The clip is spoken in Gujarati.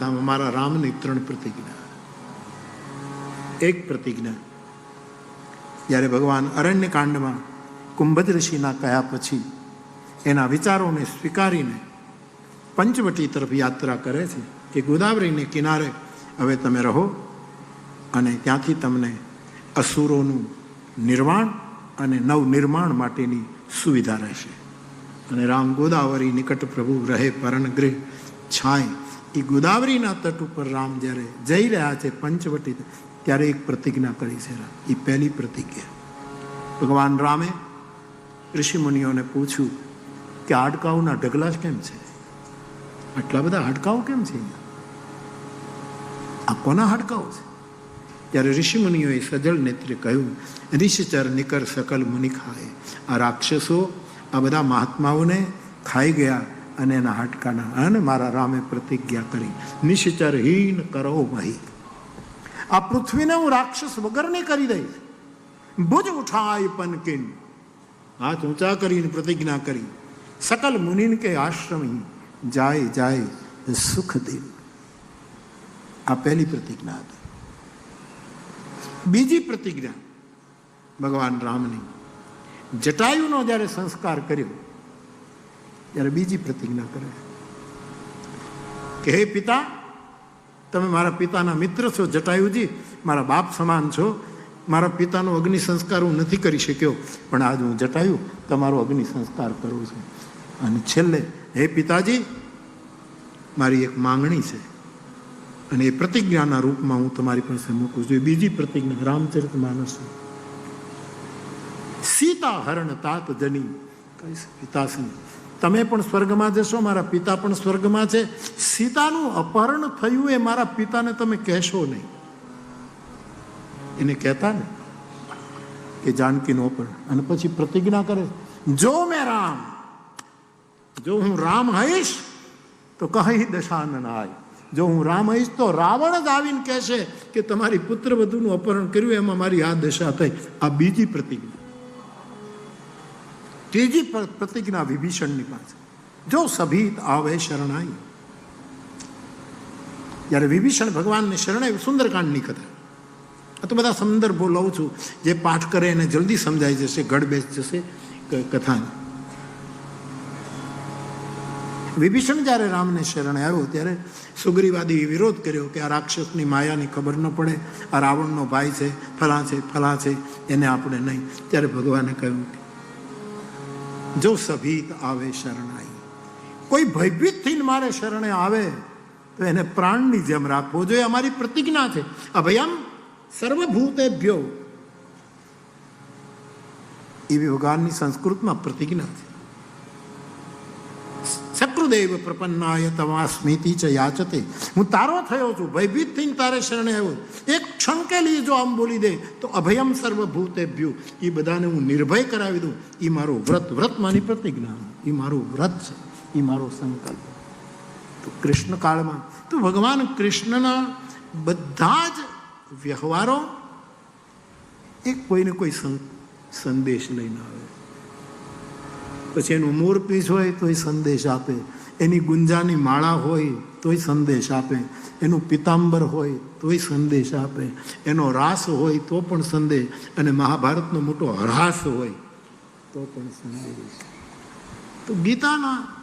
અમારા રામની ત્રણ પ્રતિજ્ઞા. એક પ્રતિજ્ઞા. જ્યારે ભગવાન અરણ્યકાંડમાં કુંભદ ઋષિના કહ્યા પછી એના વિચારોને સ્વીકારીને પંચવટી તરફ યાત્રા કરે છે કે ગોદાવરીને કિનારે હવે તમે રહો અને ત્યાંથી તમને અસુરોનું નિર્માણ અને નવનિર્માણ માટેની સુવિધા રહેશે. અને રામ ગોદાવરી નિકટ પ્રભુ રહે પરણગૃહ છાય એ ગોદાવરીના તટ ઉપર રામ જ્યારે જઈ રહ્યા છે પંચવટી, ત્યારે એક પ્રતિજ્ઞા કરી છે એ પહેલી પ્રતિજ્ઞા. ભગવાન રામે ઋષિમુનિઓને પૂછ્યું કે હાડકાઓના ઢગલા કેમ છે? આટલા બધા હાડકાઓ કેમ છે આ કોના હાડકાઓ છે? ત્યારે ઋષિમુનિઓએ સજલ નેત્રે કહ્યું, ઋષિચર નિકર સકલ મુનિ ખાય. આ રાક્ષસો આ બધા મહાત્માઓને ખાઈ ગયા અને એના હાડકાના અને મારા રામે પ્રતિજ્ઞા કરી, નિશ્ચરહીન કરો મહી આ પૃથ્વીને હું રાક્ષસ વગરને કરી દઈશ. ભુજ ઉઠાય પનકિન. હાથ ઊંચા કરીને પ્રતિજ્ઞા કરી, સકલ મુનિન કે આશ્રમ, જાય જાય, સુખ દિન. આ પહેલી પ્રતિજ્ઞા હતી. બીજી પ્રતિજ્ઞા ભગવાન રામની જટાયુનો જ્યારે સંસ્કાર કર્યો ત્યારે બીજી પ્રતિજ્ઞા કરે કે હે પિતા, તમે મારા પિતાના મિત્ર છો, જટાયુજી, મારા બાપ સમાન છો. મારા પિતાનો અગ્નિ સંસ્કાર હું નથી કરી શક્યો, પણ આજ હું જટાયું, તમારો અગ્નિ સંસ્કાર કરું છું. અને છેલ્લે, હે પિતાજી, મારી એક માંગણી છે. અને એ પ્રતિજ્ઞાના રૂપમાં હું તમારી પાસે મૂકું છું. બીજી પ્રતિજ્ઞા, રામચરિત માનસ. સીતા હરણ તાત જની. કહીશ પિતાશ્રી તમે પણ સ્વર્ગમાં જશો, મારા પિતા પણ સ્વર્ગમાં છે. સીતાનું અપહરણ થયું એ મારા પિતાને તમે કહેશો નહીં. એને કહેતા ને કે જાનકી નો પણ અને પછી પ્રતિજ્ઞા કરે જો મેં રામ, જો હું રામ હઈશ, તો કહી દશાનન આય જો હું રામ હઈશ, તો રાવણ જ આવીને કહેશે કે તમારી પુત્ર વધુનું અપહરણ કર્યું, એમાં મારી આ દશા થઈ. આ બીજી પ્રતિજ્ઞા. ત્રીજી પ્રતિજ્ઞા વિભીષણની પાસે જો સભીત આવે શરણાઈ જ્યારે વિભીષણ ભગવાનને શરણાઈ સુંદરકાંડની કથા આ તો બધા સંદર્ભો લઉં છું જે પાઠ કરે એને જલ્દી સમજાઈ જશે ગઢ બેસ જશે કથાને વિભીષણ જ્યારે રામને શરણે આવ્યો ત્યારે સુગ્રીવાદી વિરોધ કર્યો કે આ રાક્ષસની માયાની ખબર ન પડે આ રાવણનો ભાઈ છે ફલા છે ફલા છે એને આપણે નહીં ત્યારે ભગવાને કહ્યું કે જો સભીત આવે શરણાઈ. કોઈ ભયભીત થઈને મારે શરણે આવે, તો એને પ્રાણની જેમ રાખવો જોઈએ. અમારી પ્રતિજ્ઞા છે. અભયમ સર્વભૂતેભ્યો. એવી ભગવાનની સંસ્કૃતમાં પ્રતિજ્ઞા છે. શક્રુદેવ પ્રપન્નાય તમાસ્મિતિ ચ યાચતે. હું તારો થયો છું ભયભીત થઈને તારે શરણે આવ્યો. એક ક્ષણ કે લીએ જો આમ બોલી દે, તો અભયમ સર્વભૂતેભ્યો. એ બધાને હું નિર્ભય કરાવી દઉં. એ મારો વ્રત વ્રત માની પ્રતિજ્ઞા. એ મારું વ્રત છે. એ મારો સંકલ્પ. તો કૃષ્ણ કાળમાં તો ભગવાન કૃષ્ણના બધા જ વ્યવહારો એક કોઈને કોઈ સંદેશ લઈને આવે. પછી એનું મોરપીસ હોય તો એ સંદેશ આપે. એની ગુંજાની માળા હોય તોય સંદેશ આપે. એનું પિતાંબર હોય તોય સંદેશ આપે. એનો રાસ હોય તો પણ સંદેશ. અને મહાભારતનો મોટો હરાસ હોય તો પણ સંદેશ. તો ગીતાના